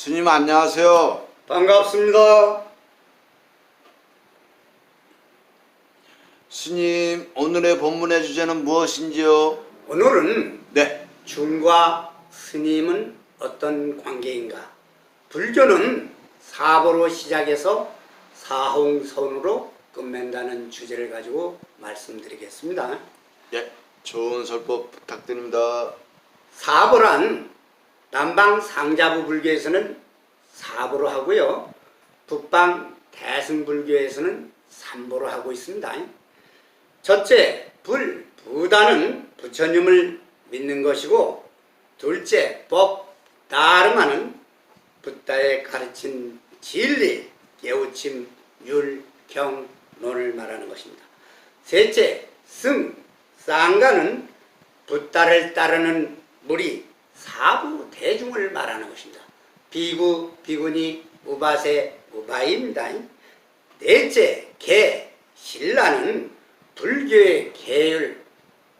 스님 안녕하세요. 반갑습니다. 스님 오늘의 본문의 주제는 무엇인지요? 오늘은 네. 중과 스님은 어떤 관계인가? 불교는 사보로 시작해서 사홍선으로 끝맨다는 주제를 가지고 말씀드리겠습니다. 예. 좋은 설법 부탁드립니다. 사보란 남방 상자부 불교에서는 사보로 하고요. 북방 대승불교에서는 삼보로 하고 있습니다. 첫째, 불, 부다는 부처님을 믿는 것이고 둘째, 법, 다름하는 부다의 가르친 진리, 깨우침, 율, 경, 논을 말하는 것입니다. 셋째, 승, 쌍가는 부다를 따르는 무리, 사부 대중을 말하는 것입니다. 비구, 비구니, 우바세, 우바입니다. 넷째, 개, 신라는 불교의 계율,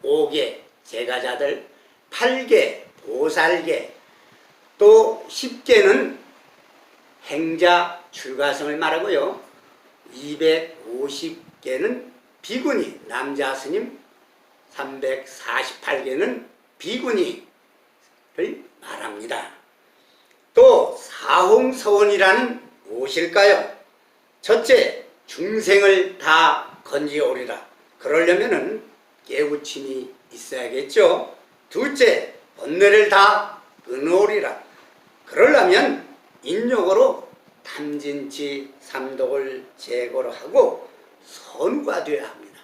오계, 제가자들, 팔계, 보살계, 또 십계는 행자, 출가성을 말하고요. 250개는 비구니, 남자 스님, 348개는 비구니 를 말합니다. 또 사홍서원이라는 무엇일까요? 첫째, 중생을 다 건지오리라. 그러려면은 깨우침이 있어야겠죠. 둘째, 번뇌를 다 끊어오리라. 그러려면 인욕으로 탐진치 삼독을 제거를 하고 선우가 되어야 합니다.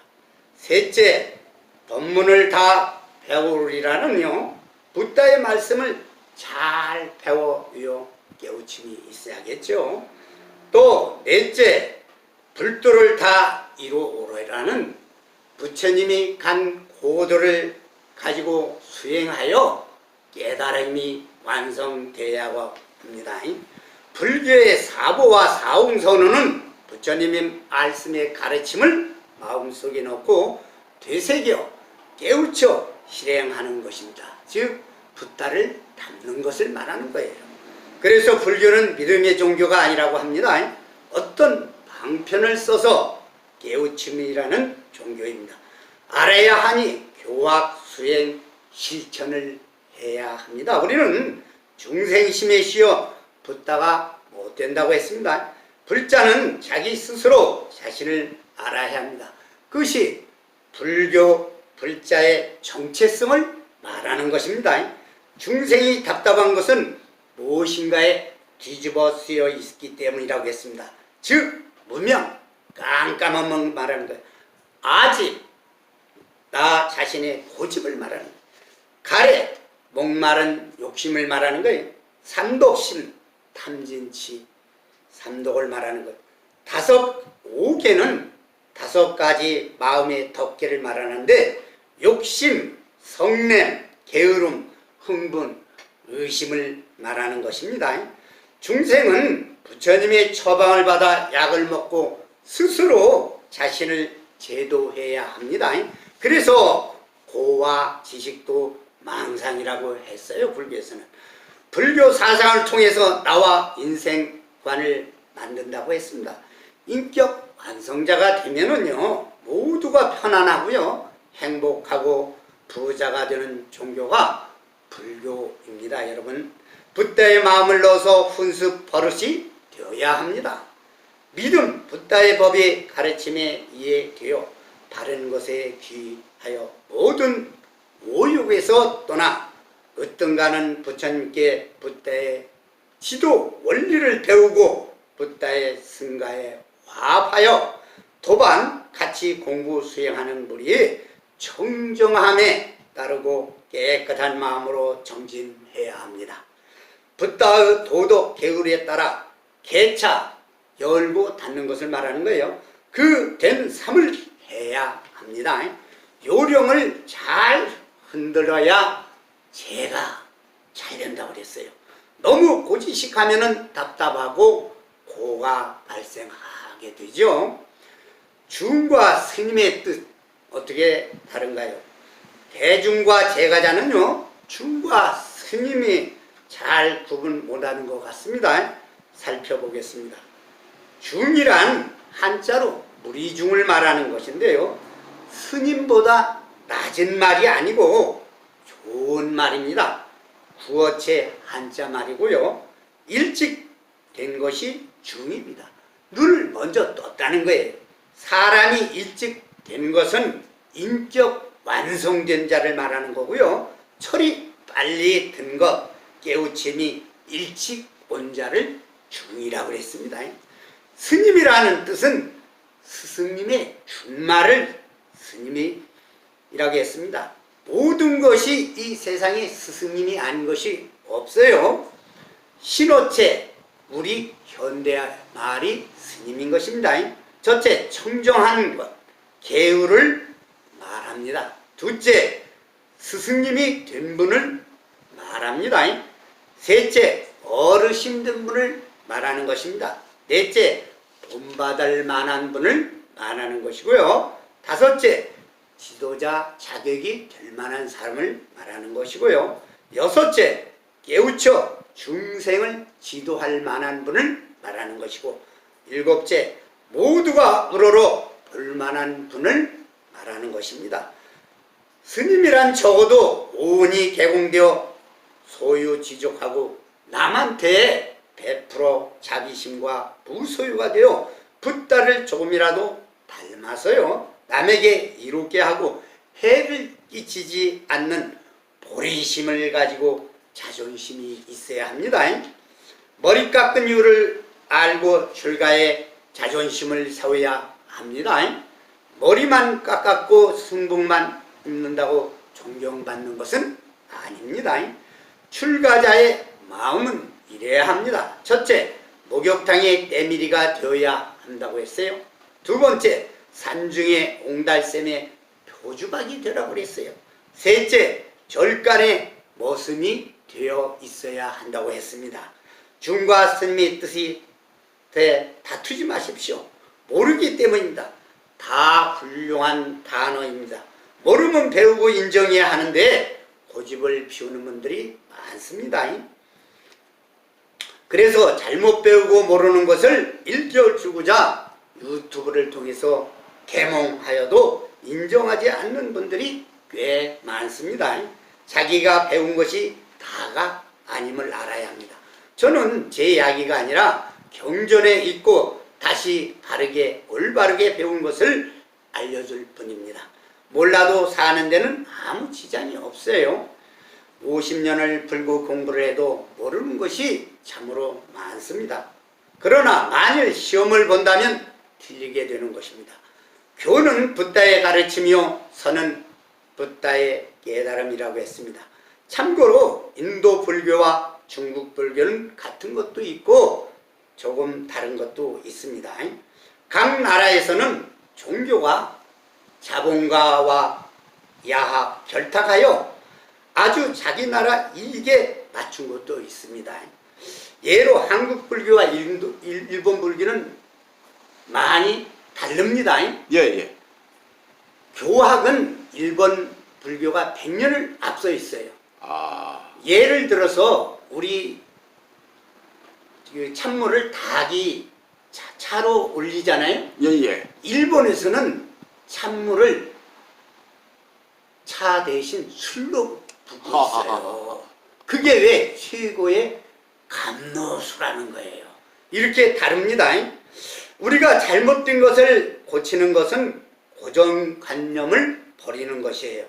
셋째, 법문을 다 배우리라는요. 부다의 말씀을 잘 배워 요. 깨우침이 있어야겠죠. 또 넷째, 불도를 다 이루어오라는 부처님이 간 고도를 가지고 수행하여 깨달음이 완성되어야 합니다. 불교의 사보와 사홍선언은 부처님의 말씀의 가르침을 마음속에 넣고 되새겨 깨우쳐 실행하는 것입니다. 즉 붓다를 담는 것을 말하는 거예요. 그래서 불교는 믿음의 종교가 아니라고 합니다. 어떤 방편을 써서 깨우침이라는 종교입니다. 알아야 하니 교학, 수행, 실천을 해야 합니다. 우리는 중생심에 쉬어 붓다가 못 된다고 했습니다. 불자는 자기 스스로 자신을 알아야 합니다. 그것이 불교 불자의 정체성을 말하는 것입니다. 중생이 답답한 것은 무엇인가에 뒤집어 쓰여 있기 때문이라고 했습니다. 즉 무명, 깜깜한 멍 말하는 거예요. 아집, 나 자신의 고집을 말하는. 가래, 목마른 욕심을 말하는 거예요. 삼독심, 탐진치, 삼독을 말하는 것. 다섯, 오개는 다섯 가지 마음의 덮개를 말하는데 욕심, 성냄, 게으름, 흥분, 의심을 말하는 것입니다. 중생은 부처님의 처방을 받아 약을 먹고 스스로 자신을 제도해야 합니다. 그래서 고와 지식도 망상이라고 했어요. 불교에서는. 불교 사상을 통해서 나와 인생관을 만든다고 했습니다. 인격 완성자가 되면은요, 모두가 편안하고요, 행복하고 부자가 되는 종교가 불교입니다, 여러분. 붓다의 마음을 넣어서 훈습 버릇이 되어야 합니다. 믿음, 붓다의 법의 가르침에 이해되어 바른 것에 귀하여 모든 오욕에서 떠나 어떤가는 부처님께 붓다의 지도 원리를 배우고 붓다의 승가에 화합하여 도반 같이 공부 수행하는 무리의 청정함에 따르고 깨끗한 마음으로 정진해야 합니다. 붓다의 도덕 계율에 따라 개차 열고 닫는 것을 말하는 거예요. 그된 삶을 해야 합니다. 요령을 잘 흔들어야 제가 잘 된다고 그랬어요. 너무 고지식하면은 답답하고 고가 발생하게 되죠. 중과 스님의 뜻 어떻게 다른가요? 대중과 제가자는요 중과 스님이 잘 구분 못하는 것 같습니다. 살펴보겠습니다. 중이란 한자로 무리중을 말하는 것인데요. 스님보다 낮은 말이 아니고 좋은 말입니다. 구어체 한자 말이고요. 일찍 된 것이 중입니다. 눈을 먼저 떴다는 거예요. 사람이 일찍 된 것은 인격 완성된 자를 말하는 거고요. 철이 빨리 든 것, 깨우침이 일찍 온 자를 중이라고 했습니다. 스님이라는 뜻은 스승님의 준말을 스님이라고 했습니다. 모든 것이 이 세상에 스승님이 아닌 것이 없어요. 신호체, 우리 현대 말이 스님인 것입니다. 첫째, 청정한 것, 말 합니다. 둘째, 스승님이 된 분을 말합니다. 셋째, 어르신 된 분을 말하는 것입니다. 넷째, 본받을 만한 분을 말하는 것이고요. 다섯째, 지도자 자격이 될 만한 사람을 말하는 것이고요. 여섯째, 깨우쳐 중생을 지도할 만한 분을 말하는 것이고 일곱째, 모두가 우러러 볼 만한 분을 말하는 것입니다. 스님이란 적어도 오온이 개공되어 소유 지족하고 남한테 베풀어 자비심과 무소유가 되어 붓다를 조금이라도 닮아서요 남에게 이롭게 하고 해를 끼치지 않는 보리심을 가지고 자존심이 있어야 합니다. 머리 깎은 이유를 알고 출가에 자존심을 세워야 합니다. 머리만 깎았고 승복만 입는다고 존경받는 것은 아닙니다. 출가자의 마음은 이래야 합니다. 첫째, 목욕탕의 때밀이가 되어야 한다고 했어요. 두 번째, 산중의 옹달샘의 표주박이 되라고 그랬어요. 셋째, 절간의 모습이 되어 있어야 한다고 했습니다. 중과 스님의 뜻이 돼 다투지 마십시오. 모르기 때문입니다. 다 훌륭한 단어입니다. 모르면 배우고 인정해야 하는데 고집을 피우는 분들이 많습니다. 그래서 잘못 배우고 모르는 것을 일깨워주고자 유튜브를 통해서 개몽하여도 인정하지 않는 분들이 꽤 많습니다. 자기가 배운 것이 다가 아님을 알아야 합니다. 저는 제 이야기가 아니라 경전에 있고 다시 바르게 올바르게 배운 것을 알려줄 뿐입니다. 몰라도 사는 데는 아무 지장이 없어요. 50년을 불구 공부를 해도 모르는 것이 참으로 많습니다. 그러나 만일 시험을 본다면 틀리게 되는 것입니다. 교는 붓다의 가르침이요 선은 붓다의 깨달음이라고 했습니다. 참고로 인도 불교와 중국 불교는 같은 것도 있고 조금 다른 것도 있습니다. 각 나라에서는 종교가 자본가와 야합 결탁하여 아주 자기 나라 이익에 맞춘 것도 있습니다. 예로 한국 불교와 인도, 일- 일본 불교는 많이 다릅니다. 예, 예. 교학은 일본 불교가 100년을 앞서 있어요. 아, 예를 들어서 우리 그 찬물을 닭이 차, 차로 올리잖아요. 예, 예. 일본에서는 찬물을 차 대신 술로 붓고 있어요. 그게 왜 최고의 감노수라는 거예요. 이렇게 다릅니다. 우리가 잘못된 것을 고치는 것은 고정관념을 버리는 것이에요.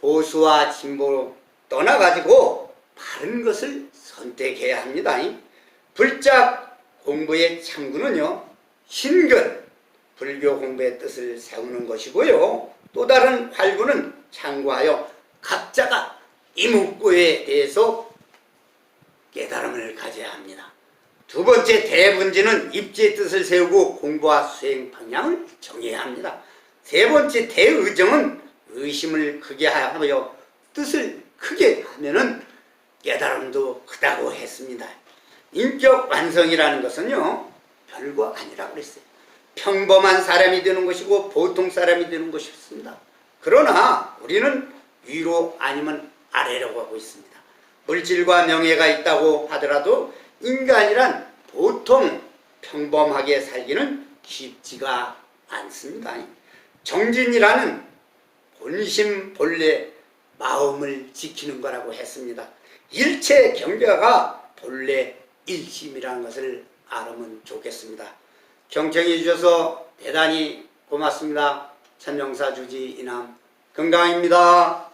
보수와 진보로 떠나가지고 바른 것을 선택해야 합니다. 불작 공부의 참구는요, 신근, 불교 공부의 뜻을 세우는 것이고요. 또 다른 활구는 참고하여 각자가 이목구에 대해서 깨달음을 가져야 합니다. 두 번째 대분지는 입지의 뜻을 세우고 공부와 수행 방향을 정해야 합니다. 세 번째 대의정은 의심을 크게 하여 뜻을 크게 하면은 깨달음도 크다고 했습니다. 인격 완성이라는 것은요 별거 아니라고 그랬어요. 평범한 사람이 되는 것이고 보통 사람이 되는 것이었습니다. 그러나 우리는 위로 아니면 아래라고 하고 있습니다. 물질과 명예가 있다고 하더라도 인간이란 보통 평범하게 살기는 쉽지가 않습니다. 정진이라는 본심 본래 마음을 지키는 거라고 했습니다. 일체 경배가 본래 일심이라는 것을 알으면 좋겠습니다. 경청해 주셔서 대단히 고맙습니다. 천명사 주지 이남 건강입니다.